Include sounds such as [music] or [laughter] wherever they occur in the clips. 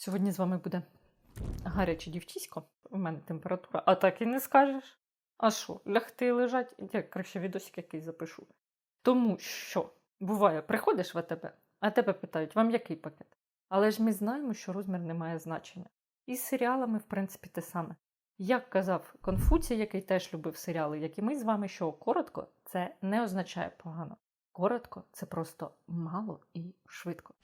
Сьогодні з вами буде гаряче дівчисько. У мене температура, а так і не скажеш. А що, лягти лежать? Я краще відосик якийсь запишу. Тому що буває, приходиш в АТБ, а тебе питають, вам який пакет? Але ж ми знаємо, що розмір не має значення. І з серіалами, в принципі, те саме. Як казав Конфуцій, який теж любив серіали, як і ми з вами, що коротко це не означає погано. Коротко це просто мало і швидко.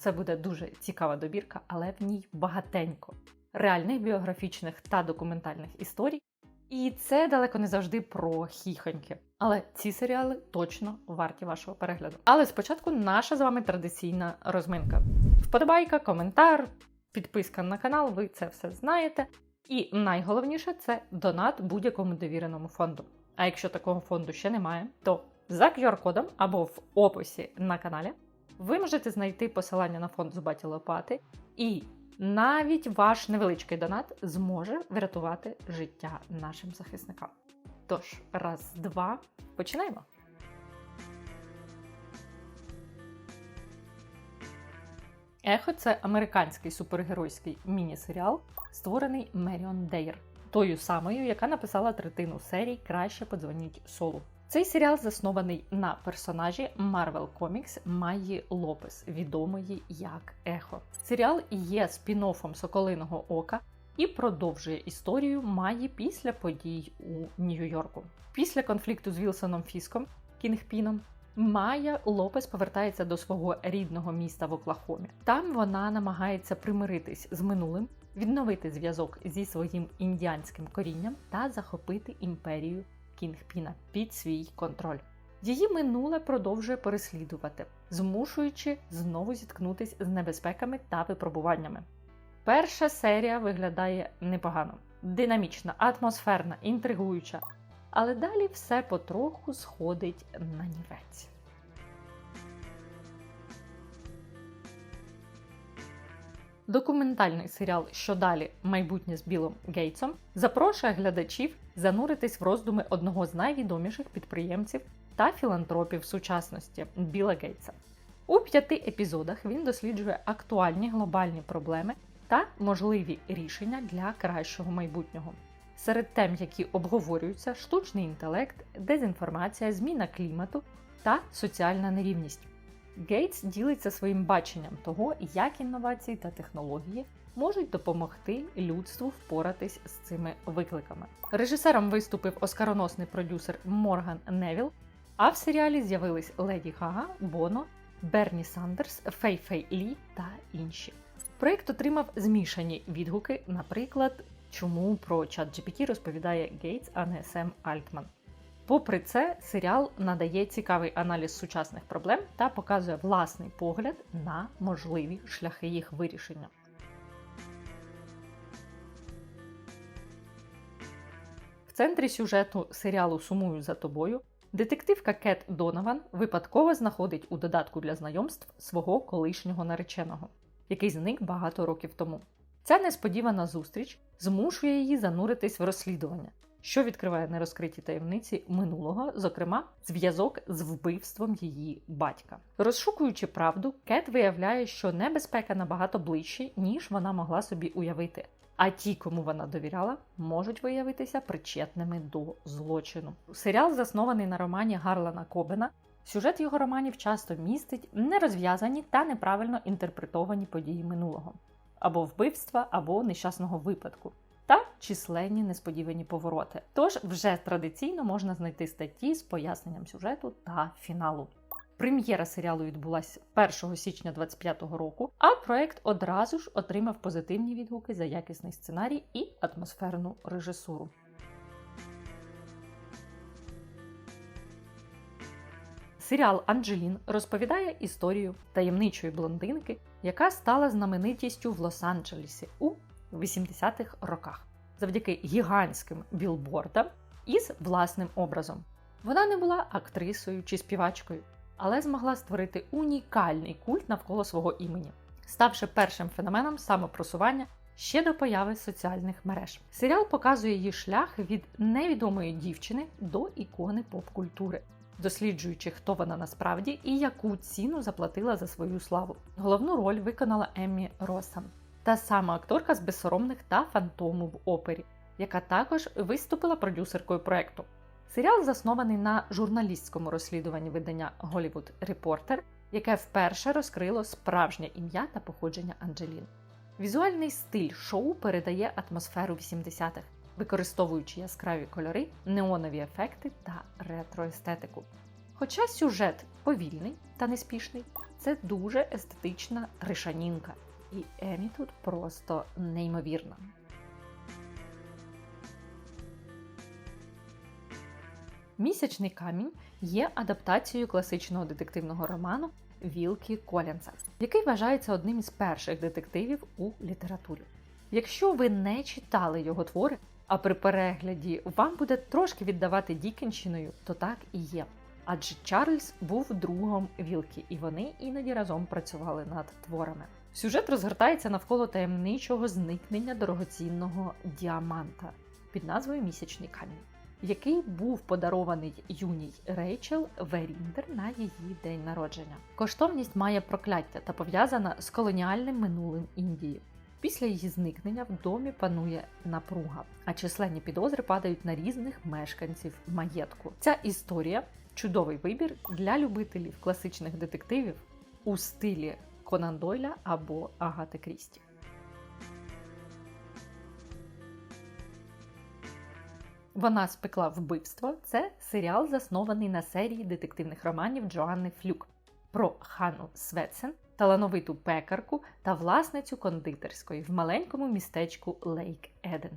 Це буде дуже цікава добірка, але в ній багатенько реальних біографічних та документальних історій. І це далеко не завжди про хіхоньки. Але ці серіали точно варті вашого перегляду. Але спочатку наша з вами традиційна розминка. Вподобайка, коментар, підписка на канал, ви це все знаєте. І найголовніше це донат будь-якому довіреному фонду. А якщо такого фонду ще немає, то за QR-кодом або в описі на каналі ви можете знайти посилання на фонд Зубаті Лопати, і навіть ваш невеличкий донат зможе врятувати життя нашим захисникам. Тож, раз, два, починаємо. Ехо це американський супергеройський міні-серіал, створений Меріон Дейр, тою самою, яка написала третину серій Краще подзвоніть солу. Цей серіал заснований на персонажі Marvel Comics Майї Лопес, відомої як Ехо. Серіал є спін-оффом Соколиного Ока і продовжує історію Майї після подій у Нью-Йорку. Після конфлікту з Вілсоном Фіском Кінгпіном. Майя Лопес повертається до свого рідного міста в Оклахомі. Там вона намагається примиритись з минулим, відновити зв'язок зі своїм індіанським корінням та захопити імперію Кінгпіна під свій контроль. Її минуле продовжує переслідувати, змушуючи знову зіткнутись з небезпеками та випробуваннями. Перша серія виглядає непогано, динамічна, атмосферна, інтригуюча, але далі все потроху сходить на нівець. Документальний серіал Що далі майбутнє з Білом Гейтсом запрошує глядачів зануритись в роздуми одного з найвідоміших підприємців та філантропів сучасності Біла Гейтса. У п'яти епізодах він досліджує актуальні глобальні проблеми та можливі рішення для кращого майбутнього. Серед тем, які обговорюються, штучний інтелект, дезінформація, зміна клімату та соціальна нерівність. Гейтс ділиться своїм баченням того, як інновації та технології можуть допомогти людству впоратись з цими викликами. Режисером виступив оскароносний продюсер Морган Невіл, а в серіалі з'явились Леді Гага, Боно, Берні Сандерс, Фей Фей Лі та інші. Проєкт отримав змішані відгуки, наприклад, чому про ChatGPT розповідає Гейтс, а не Сем Альтман. Попри це, серіал надає цікавий аналіз сучасних проблем та показує власний погляд на можливі шляхи їх вирішення. Центрі сюжету серіалу Сумую за тобою детективка Кет Донован випадково знаходить у додатку для знайомств свого колишнього нареченого, який зник багато років тому. Ця несподівана зустріч змушує її зануритись в розслідування, що відкриває нерозкриті таємниці минулого, зокрема, зв'язок з вбивством її батька. Розшукуючи правду, Кет виявляє, що небезпека набагато ближче, ніж вона могла собі уявити. А ті, кому вона довіряла, можуть виявитися причетними до злочину. Серіал заснований на романі Гарлана Кобена. Сюжет його романів часто містить нерозв'язані та неправильно інтерпретовані події минулого або вбивства, або нещасного випадку та численні несподівані повороти. Тож вже традиційно можна знайти статті з поясненням сюжету та фіналу. Прем'єра серіалу відбулася 1 січня 2025 року, а проект одразу ж отримав позитивні відгуки за якісний сценарій і атмосферну режисуру. Серіал Анджелін розповідає історію таємничої блондинки, яка стала знаменитістю в Лос-Анджелесі у 80-х роках завдяки гігантським білбордам із власним образом. Вона не була актрисою чи співачкою, але змогла створити унікальний культ навколо свого імені, ставши першим феноменом самопросування ще до появи соціальних мереж. Серіал показує її шлях від невідомої дівчини до ікони поп-культури. досліджуючи, хто вона насправді і яку ціну заплатила за свою славу. Головну роль виконала Еммі Роса, та сама акторка з безсоромних та фантому в опері, яка також виступила продюсеркою проекту. Серіал заснований на журналістському розслідуванні видання Hollywood Reporter, яке вперше розкрило справжнє ім'я та походження Анджелін. Візуальний стиль шоу передає атмосферу 80-х, використовуючи яскраві кольори, неонові ефекти та ретроестетику. Хоча сюжет повільний та неспішний, це дуже естетична ришанінка, і Емі тут просто неймовірна. Місячний камінь є адаптацією класичного детективного роману Вілкі Колінса, який вважається одним із перших детективів у літературі. Якщо ви не читали його твори, а при перегляді вам буде трошки віддавати Дікенщиною, то так і є. Адже Чарльз був другом Вілкі, і вони іноді разом працювали над творами. Сюжет розгортається навколо таємничого зникнення дорогоцінного діаманта під назвою Місячний камінь, який був подарований юній Рейчел Веріндер на її день народження. Коштовність має прокляття та пов'язана з колоніальним минулим Індії. Після її зникнення в домі панує напруга, а численні підозри падають на різних мешканців маєтку. Ця історія чудовий вибір для любителів класичних детективів у стилі Конан Дойля або Агати Крісті. Вона спекла вбивство. Це серіал, заснований на серії детективних романів Джоанни Флюк про Хану Светсен, талановиту пекарку та власницю кондитерської в маленькому містечку Лейк Еден.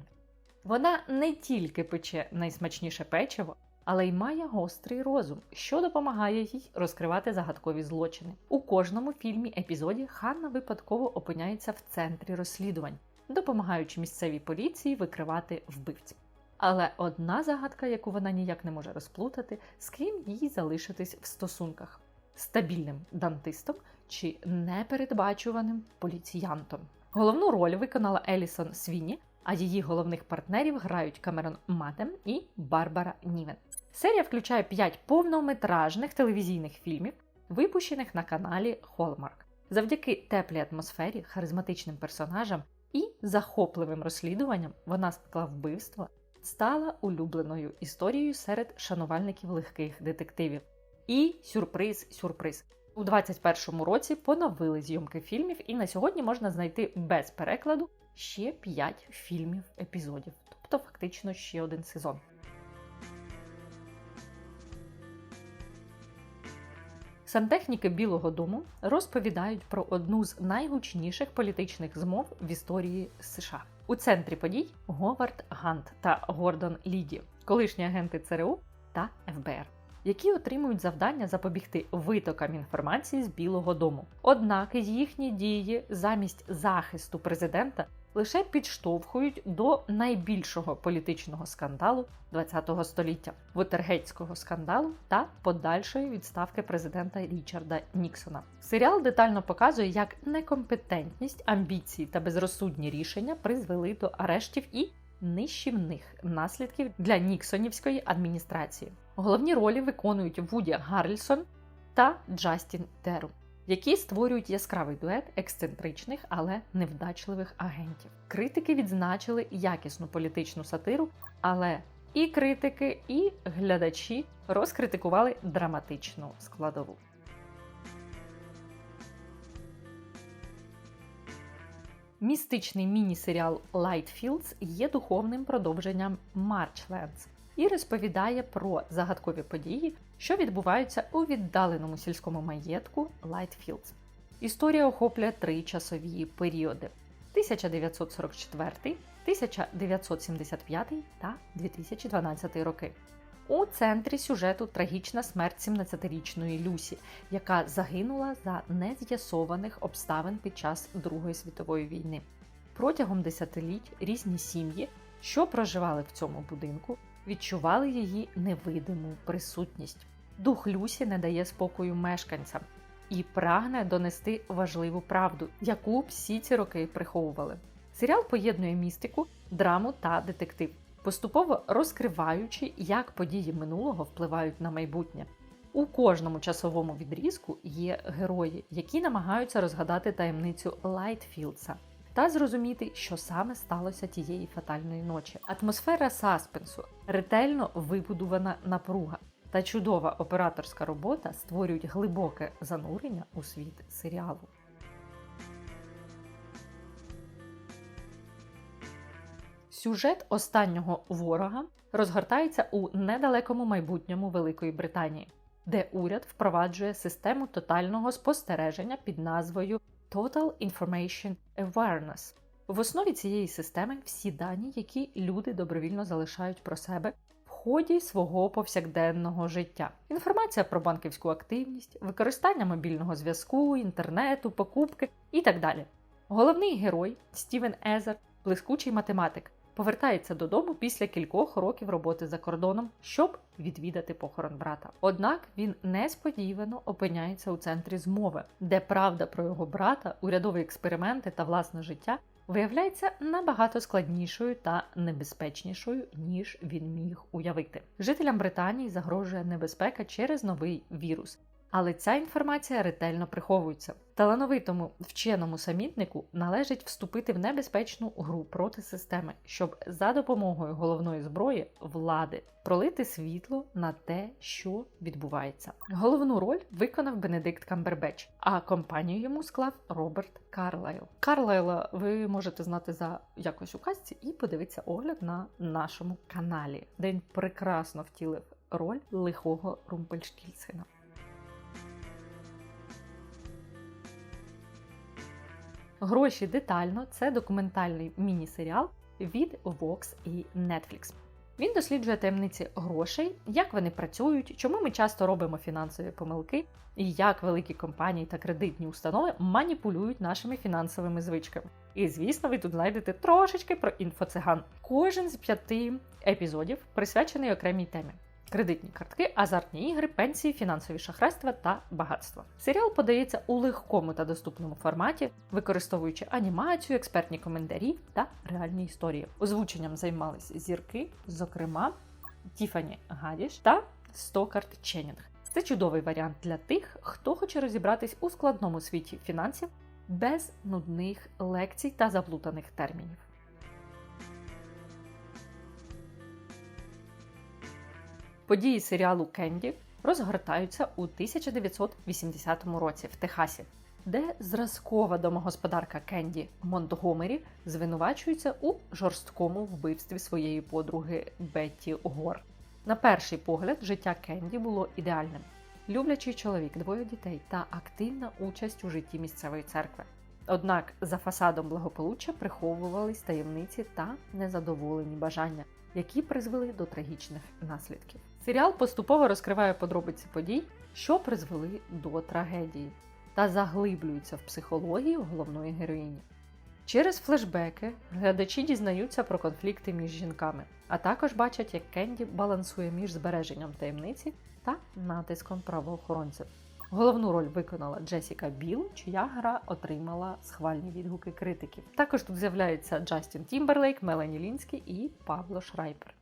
Вона не тільки пече найсмачніше печиво, але й має гострий розум, що допомагає їй розкривати загадкові злочини. У кожному фільмі епізоді Ханна випадково опиняється в центрі розслідувань, допомагаючи місцевій поліції викривати вбивців. Але одна загадка, яку вона ніяк не може розплутати, з ким їй залишитись в стосунках стабільним дантистом чи непередбачуваним поліціянтом. Головну роль виконала Елісон Свіні, а її головних партнерів грають Камерон Матем і Барбара Нівен. Серія включає 5 повнометражних телевізійних фільмів, випущених на каналі Hallmark. Завдяки теплій атмосфері, харизматичним персонажам і захопливим розслідуванням вона спекла вбивство, стала улюбленою історією серед шанувальників легких детективів. І сюрприз, сюрприз. У 2021 році поновили зйомки фільмів, і на сьогодні можна знайти без перекладу ще 5 фільмів епізодів, тобто фактично ще один сезон. Сантехніки Білого Дому розповідають про одну з найгучніших політичних змов в історії США. У центрі подій Говард Гант та Гордон Ліді, колишні агенти ЦРУ та ФБР, які отримують завдання запобігти витокам інформації з Білого Дому. Однак їхні дії замість захисту президента лише підштовхують до найбільшого політичного скандалу ХХ століття Вотергейтського скандалу та подальшої відставки президента Річарда Ніксона. Серіал детально показує, як некомпетентність, амбіції та безрозсудні рішення призвели до арештів і нищівних наслідків для Ніксонівської адміністрації. Головні ролі виконують Вуді Гарльсон та Джастін Теру які створюють яскравий дует ексцентричних, але невдачливих агентів. Критики відзначили якісну політичну сатиру, але і критики, і глядачі розкритикували драматичну складову. Містичний міні-серіал Lightfields є духовним продовженням Marchlands і розповідає про загадкові події, що відбуваються у віддаленому сільському маєтку Лайтфілдс. Історія охоплює три часові періоди: 1944, 1975 та 2012 роки. У центрі сюжету трагічна смерть 17-річної Люсі, яка загинула за нез'ясованих обставин під час Другої світової війни. Протягом десятиліть різні сім'ї, що проживали в цьому будинку, відчували її невидиму присутність. Дух Люсі не дає спокою мешканцям і прагне донести важливу правду, яку всі ці роки приховували. Серіал поєднує містику, драму та детектив, поступово розкриваючи, як події минулого впливають на майбутнє. У кожному часовому відрізку є герої, які намагаються розгадати таємницю Лайтфілдса та зрозуміти, що саме сталося тієї фатальної ночі. Атмосфера саспенсу, ретельно вибудована напруга та чудова операторська робота створюють глибоке занурення у світ серіалу. Сюжет останнього ворога розгортається у недалекому майбутньому Великої Британії, де уряд впроваджує систему тотального спостереження під назвою Total Information Awareness. В основі цієї системи всі дані, які люди добровільно залишають про себе ході свого повсякденного життя. Інформація про банківську активність, використання мобільного зв'язку, інтернету, покупки і так далі. Головний герой Стівен Езер, блискучий математик, повертається додому після кількох років роботи за кордоном, щоб відвідати похорон брата. Однак він несподівано опиняється у центрі змови, де правда про його брата, урядові експерименти та власне життя виявляється набагато складнішою та небезпечнішою, ніж він міг уявити. Жителям Британії загрожує небезпека через новий вірус. Але ця інформація ретельно приховується. Талановитому вченому самітнику належить вступити в небезпечну гру проти системи, щоб за допомогою головної зброї влади пролити світло на те, що відбувається. Головну роль виконав Бенедикт Камбербеч, а компанію йому склав Роберт Карлайл. Карлайла ви можете знати за якось у казці і подивитися огляд на нашому каналі, де він прекрасно втілив роль лихого Румпельшкільцена. Гроші детально це документальний міні-серіал від Vox і Netflix. Він досліджує таємниці грошей, як вони працюють, чому ми часто робимо фінансові помилки, і як великі компанії та кредитні установи маніпулюють нашими фінансовими звичками. І звісно, ви тут знайдете трошечки про інфоциган. Кожен з п'яти епізодів присвячений окремій темі кредитні картки, азартні ігри, пенсії, фінансові шахрайства та багатство. Серіал подається у легкому та доступному форматі, використовуючи анімацію, експертні коментарі та реальні історії. Озвученням займалися зірки, зокрема Тіфані Гадіш та Стокарт Ченнінг. Це чудовий варіант для тих, хто хоче розібратись у складному світі фінансів без нудних лекцій та заплутаних термінів. Події серіалу Кенді розгортаються у 1980 році в Техасі, де зразкова домогосподарка Кенді Монтгомері звинувачується у жорсткому вбивстві своєї подруги Бетті Гор. На перший погляд, життя Кенді було ідеальним. Люблячий чоловік, двоє дітей та активна участь у житті місцевої церкви. Однак за фасадом благополуччя приховувались таємниці та незадоволені бажання, які призвели до трагічних наслідків. Серіал поступово розкриває подробиці подій, що призвели до трагедії, та заглиблюється в психологію головної героїні. Через флешбеки глядачі дізнаються про конфлікти між жінками, а також бачать, як Кенді балансує між збереженням таємниці та натиском правоохоронців. Головну роль виконала Джесіка Біл, чия гра отримала схвальні відгуки критиків. Також тут з'являються Джастін Тімберлейк, Мелані Лінський і Павло Шрайпер.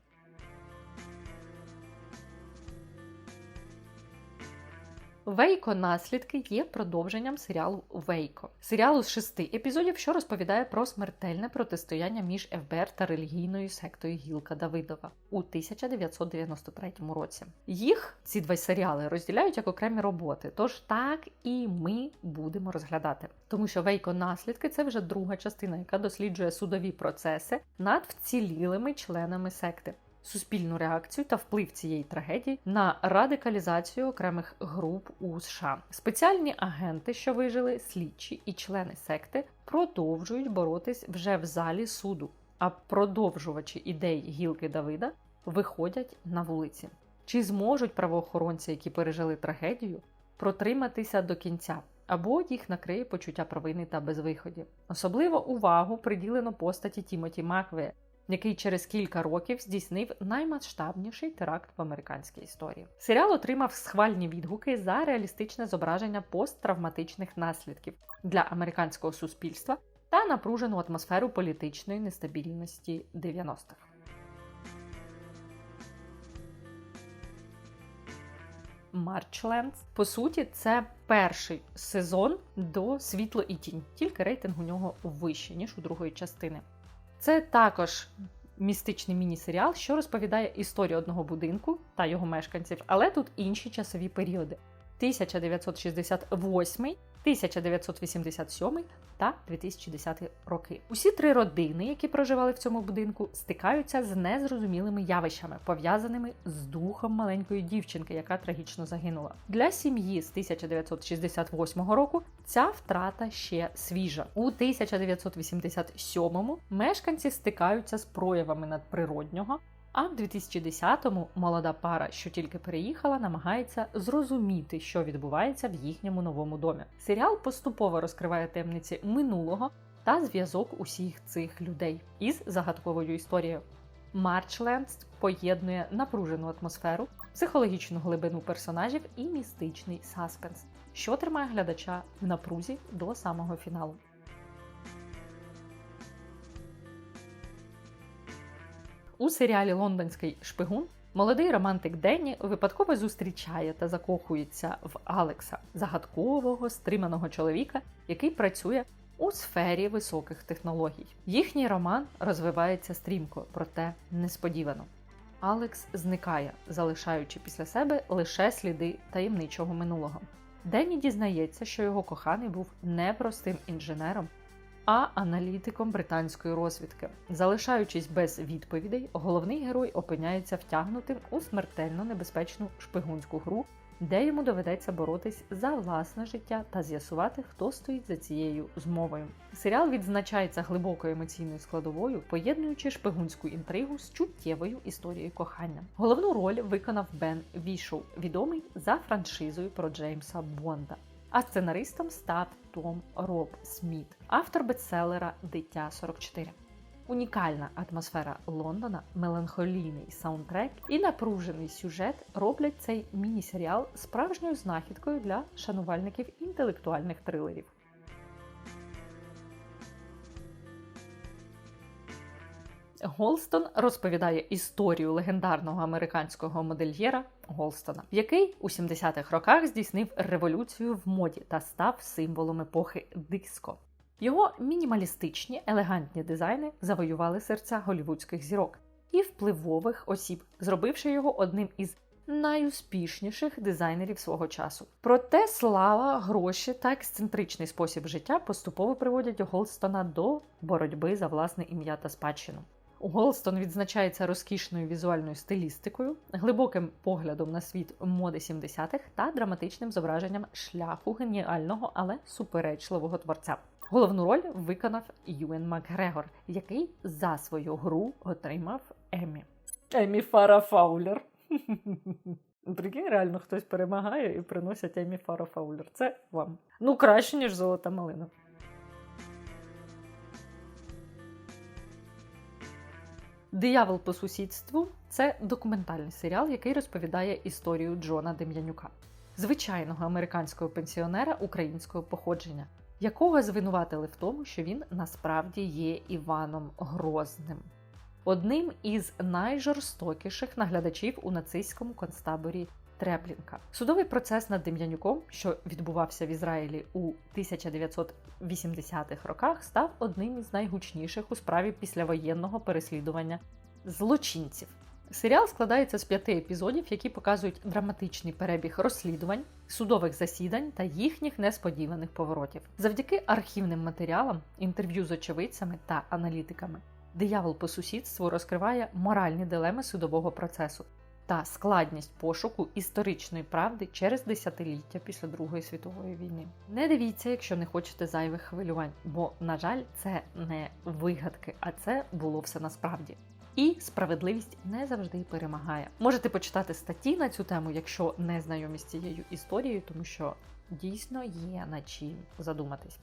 Вейко наслідки є продовженням серіалу Вейко, серіалу з шести епізодів, що розповідає про смертельне протистояння між ФБР та релігійною сектою Гілка Давидова у 1993 році. Їх ці два серіали розділяють як окремі роботи. Тож так і ми будемо розглядати, тому що Вейко наслідки це вже друга частина, яка досліджує судові процеси над вцілілими членами секти суспільну реакцію та вплив цієї трагедії на радикалізацію окремих груп у США. Спеціальні агенти, що вижили, слідчі і члени секти, продовжують боротись вже в залі суду. А продовжувачі ідей гілки Давида виходять на вулиці. Чи зможуть правоохоронці, які пережили трагедію, протриматися до кінця? Або їх накриє почуття провини та безвиході. Особливо увагу приділено постаті Тімоті Макве, який через кілька років здійснив наймасштабніший теракт в американській історії. Серіал отримав схвальні відгуки за реалістичне зображення посттравматичних наслідків для американського суспільства та напружену атмосферу політичної нестабільності 90-х. Marchlands. По суті, це перший сезон до світло і тінь, тільки рейтинг у нього вищий, ніж у другої частини. Це також містичний міні-серіал, що розповідає історію одного будинку та його мешканців, але тут інші часові періоди: 1968, 1987 та 2010 роки. Усі три родини, які проживали в цьому будинку, стикаються з незрозумілими явищами, пов'язаними з духом маленької дівчинки, яка трагічно загинула. Для сім'ї з 1968 року ця втрата ще свіжа. У 1987-му мешканці стикаються з проявами надприроднього. А в 2010-му молода пара, що тільки переїхала, намагається зрозуміти, що відбувається в їхньому новому домі. Серіал поступово розкриває темниці минулого та зв'язок усіх цих людей із загадковою історією. Марчлендс поєднує напружену атмосферу, психологічну глибину персонажів і містичний саспенс, що тримає глядача в напрузі до самого фіналу. У серіалі Лондонський шпигун молодий романтик Денні випадково зустрічає та закохується в Алекса, загадкового стриманого чоловіка, який працює у сфері високих технологій. Їхній роман розвивається стрімко, проте несподівано. Алекс зникає, залишаючи після себе лише сліди таємничого минулого. Денні дізнається, що його коханий був непростим інженером, а аналітиком британської розвідки. Залишаючись без відповідей, головний герой опиняється втягнутим у смертельно небезпечну шпигунську гру, де йому доведеться боротись за власне життя та з'ясувати, хто стоїть за цією змовою. Серіал відзначається глибокою емоційною складовою, поєднуючи шпигунську інтригу з чуттєвою історією кохання. Головну роль виконав Бен Вішоу, відомий за франшизою про Джеймса Бонда. А сценаристом став Том Роб Сміт, автор бестселера Дитя 44. Унікальна атмосфера Лондона, меланхолійний саундтрек і напружений сюжет роблять цей міні-серіал справжньою знахідкою для шанувальників інтелектуальних трилерів. Голстон розповідає історію легендарного американського модельєра Голстона, який у 70-х роках здійснив революцію в моді та став символом епохи диско. Його мінімалістичні елегантні дизайни завоювали серця голівудських зірок і впливових осіб, зробивши його одним із найуспішніших дизайнерів свого часу. Проте слава, гроші та ексцентричний спосіб життя поступово приводять Голстона до боротьби за власне ім'я та спадщину. Голстон відзначається розкішною візуальною стилістикою, глибоким поглядом на світ моди 70-х та драматичним зображенням шляху геніального, але суперечливого творця. Головну роль виконав Юен Макгрегор, який за свою гру отримав Еммі. Еммі Фара Фаулер. [laughs] Прикинь, реально хтось перемагає і приносять Еммі Фара Фаулер. Це вам. Ну, краще, ніж золота малина. Диявол по сусідству це документальний серіал, який розповідає історію Джона Дем'янюка, звичайного американського пенсіонера українського походження, якого звинуватили в тому, що він насправді є Іваном Грозним, одним із найжорстокіших наглядачів у нацистському концтаборі Треплінка. Судовий процес над Дем'янюком, що відбувався в Ізраїлі у 1980-х роках, став одним із найгучніших у справі післявоєнного переслідування злочинців. Серіал складається з п'яти епізодів, які показують драматичний перебіг розслідувань, судових засідань та їхніх несподіваних поворотів. Завдяки архівним матеріалам, інтерв'ю з очевидцями та аналітиками. Диявол по сусідству розкриває моральні дилеми судового процесу, та складність пошуку історичної правди через десятиліття після Другої світової війни. Не дивіться, якщо не хочете зайвих хвилювань, бо, на жаль, це не вигадки, а це було все насправді. І справедливість не завжди перемагає. Можете почитати статті на цю тему, якщо не знайомі з цією історією, тому що дійсно є над чим задуматись.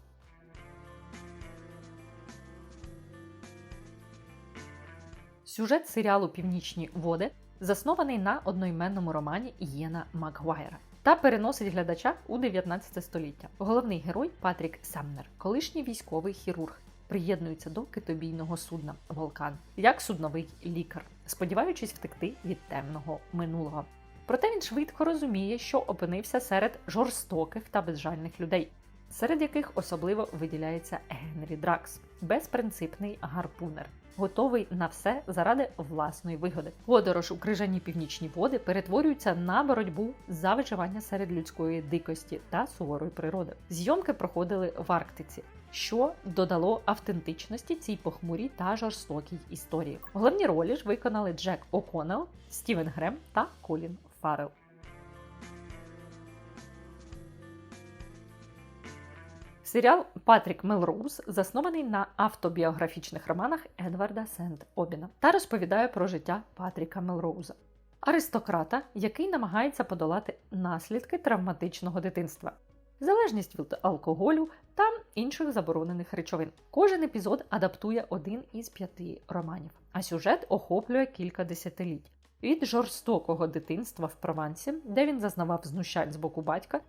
Сюжет серіалу Північні води заснований на одноіменному романі Єна Макгуайра. Та переносить глядача у 19 століття. Головний герой Патрік Самнер, колишній військовий хірург, приєднується до китобійного судна Волкан як судновий лікар, сподіваючись втекти від темного минулого. Проте він швидко розуміє, що опинився серед жорстоких та безжальних людей, серед яких особливо виділяється Генрі Дракс, безпринципний гарпунер. Готовий на все заради власної вигоди. Подорож у крижані північні води перетворюється на боротьбу за виживання серед людської дикості та суворої природи. Зйомки проходили в Арктиці, що додало автентичності цій похмурій та жорстокій історії. Головні ролі ж виконали Джек О'Коннелл, Стівен Грем та Колін Фаррелл. Серіал Патрік Мелроуз заснований на автобіографічних романах Едварда Сент Обіна та розповідає про життя Патріка Мелроуза, аристократа, який намагається подолати наслідки травматичного дитинства, залежність від алкоголю та інших заборонених речовин. Кожен епізод адаптує один із п'яти романів, а сюжет охоплює кілька десятиліть. Від жорстокого дитинства в Провансі, де він зазнавав знущань з боку батька,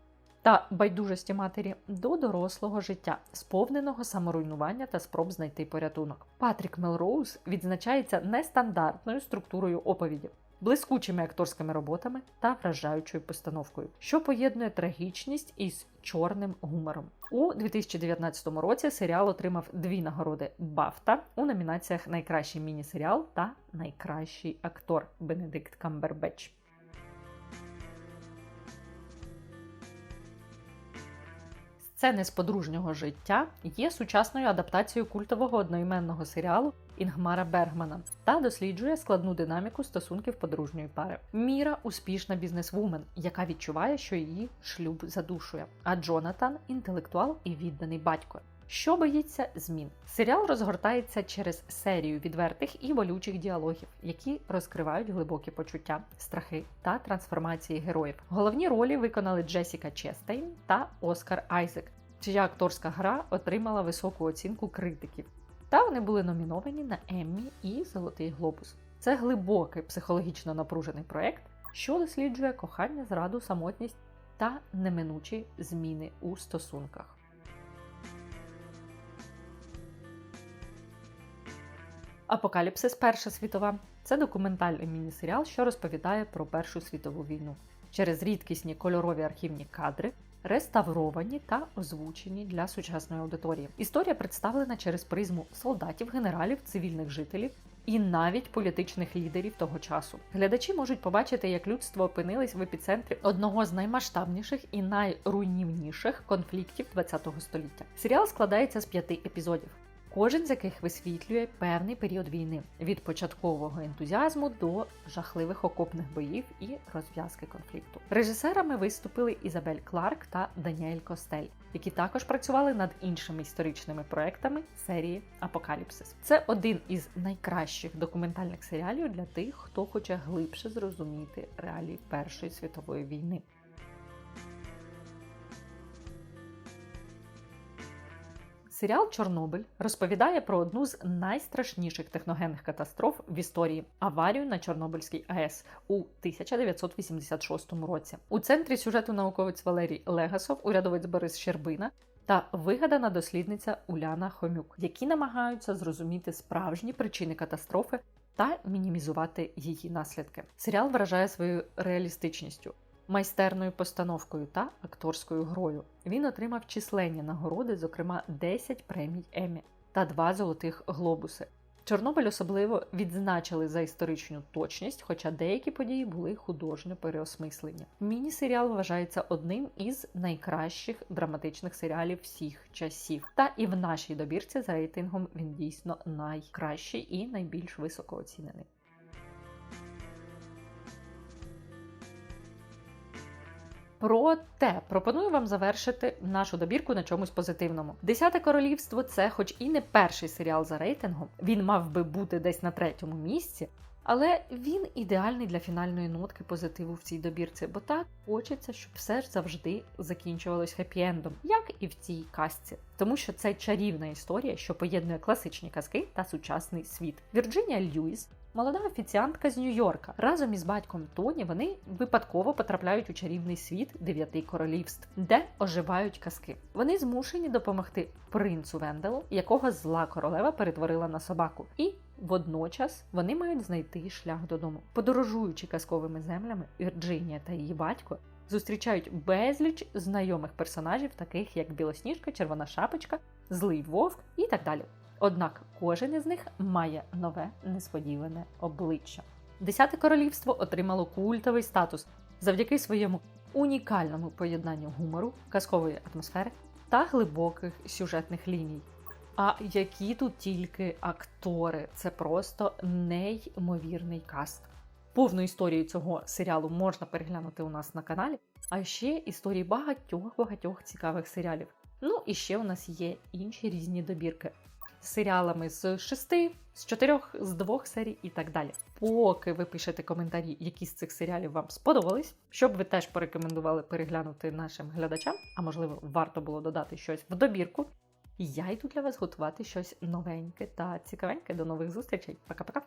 та байдужості матері до дорослого життя, сповненого саморуйнування та спроб знайти порятунок. Патрік Мелроуз відзначається нестандартною структурою оповіді, блискучими акторськими роботами та вражаючою постановкою, що поєднує трагічність із чорним гумором. У 2019 році серіал отримав дві нагороди Бафта у номінаціях Найкращий міні-серіал та Найкращий актор Бенедикт Камбербетч. Сцени з подружнього життя є сучасною адаптацією культового одноіменного серіалу Інгмара Бергмана та досліджує складну динаміку стосунків подружньої пари. Міра успішна бізнесвумен, яка відчуває, що її шлюб задушує. А Джонатан інтелектуал і відданий батько. Що боїться змін? Серіал розгортається через серію відвертих і болючих діалогів, які розкривають глибокі почуття, страхи та трансформації героїв. Головні ролі виконали Джесіка Честейн та Оскар Айзек, чия акторська гра отримала високу оцінку критиків. Та вони були номіновані на Еммі і Золотий Глобус. Це глибокий психологічно напружений проект, що досліджує кохання, зраду, самотність та неминучі зміни у стосунках. Апокаліпсис Перша світова це документальний міні-серіал, що розповідає про Першу світову війну через рідкісні кольорові архівні кадри, реставровані та озвучені для сучасної аудиторії. Історія представлена через призму солдатів, генералів, цивільних жителів і навіть політичних лідерів того часу. Глядачі можуть побачити, як людство опинилось в епіцентрі одного з наймасштабніших і найруйнівніших конфліктів ХХ століття. Серіал складається з п'яти епізодів кожен з яких висвітлює певний період війни від початкового ентузіазму до жахливих окопних боїв і розв'язки конфлікту. Режисерами виступили Ізабель Кларк та Даніель Костель, які також працювали над іншими історичними проектами серії Апокаліпсис. Це один із найкращих документальних серіалів для тих, хто хоче глибше зрозуміти реалії Першої світової війни. Серіал Чорнобиль розповідає про одну з найстрашніших техногенних катастроф в історії аварію на Чорнобильській АЕС у 1986 році. У центрі сюжету науковець Валерій Легасов, урядовець Борис Щербина та вигадана дослідниця Уляна Хомюк, які намагаються зрозуміти справжні причини катастрофи та мінімізувати її наслідки. Серіал вражає своєю реалістичністю майстерною постановкою та акторською грою. Він отримав численні нагороди, зокрема 10 премій Емі та 2 золотих глобуси. Чорнобиль особливо відзначили за історичну точність, хоча деякі події були художньо переосмислені. Міні-серіал вважається одним із найкращих драматичних серіалів всіх часів. Та і в нашій добірці за рейтингом він дійсно найкращий і найбільш високо оцінений. Проте пропоную вам завершити нашу добірку на чомусь позитивному. Десяте королівство це, хоч і не перший серіал за рейтингом, він мав би бути десь на третьому місці. Але він ідеальний для фінальної нотки позитиву в цій добірці, бо так хочеться, щоб все ж завжди закінчувалось хеппі-ендом, як і в цій казці. Тому що це чарівна історія, що поєднує класичні казки та сучасний світ. Вірджинія Льюіс Молода офіціантка з Нью-Йорка разом із батьком Тоні вони випадково потрапляють у чарівний світ дев'яти королівств, де оживають казки. Вони змушені допомогти принцу Венделу, якого зла королева перетворила на собаку, і водночас вони мають знайти шлях додому. Подорожуючи казковими землями, Вірджинія та її батько зустрічають безліч знайомих персонажів, таких як Білосніжка, Червона Шапочка, Злий Вовк і так далі. Однак кожен із них має нове несподіване обличчя. Десяте королівство отримало культовий статус завдяки своєму унікальному поєднанню гумору, казкової атмосфери та глибоких сюжетних ліній. А які тут тільки актори, це просто неймовірний каст. Повну історію цього серіалу можна переглянути у нас на каналі, а ще історії багатьох багатьох цікавих серіалів. Ну і ще у нас є інші різні добірки з серіалами з шести, з чотирьох, з двох серій і так далі. Поки ви пишете коментарі, які з цих серіалів вам сподобались, щоб ви теж порекомендували переглянути нашим глядачам, а можливо, варто було додати щось в добірку. Я йду для вас готувати щось новеньке та цікавеньке. До нових зустрічей. Пока-пока!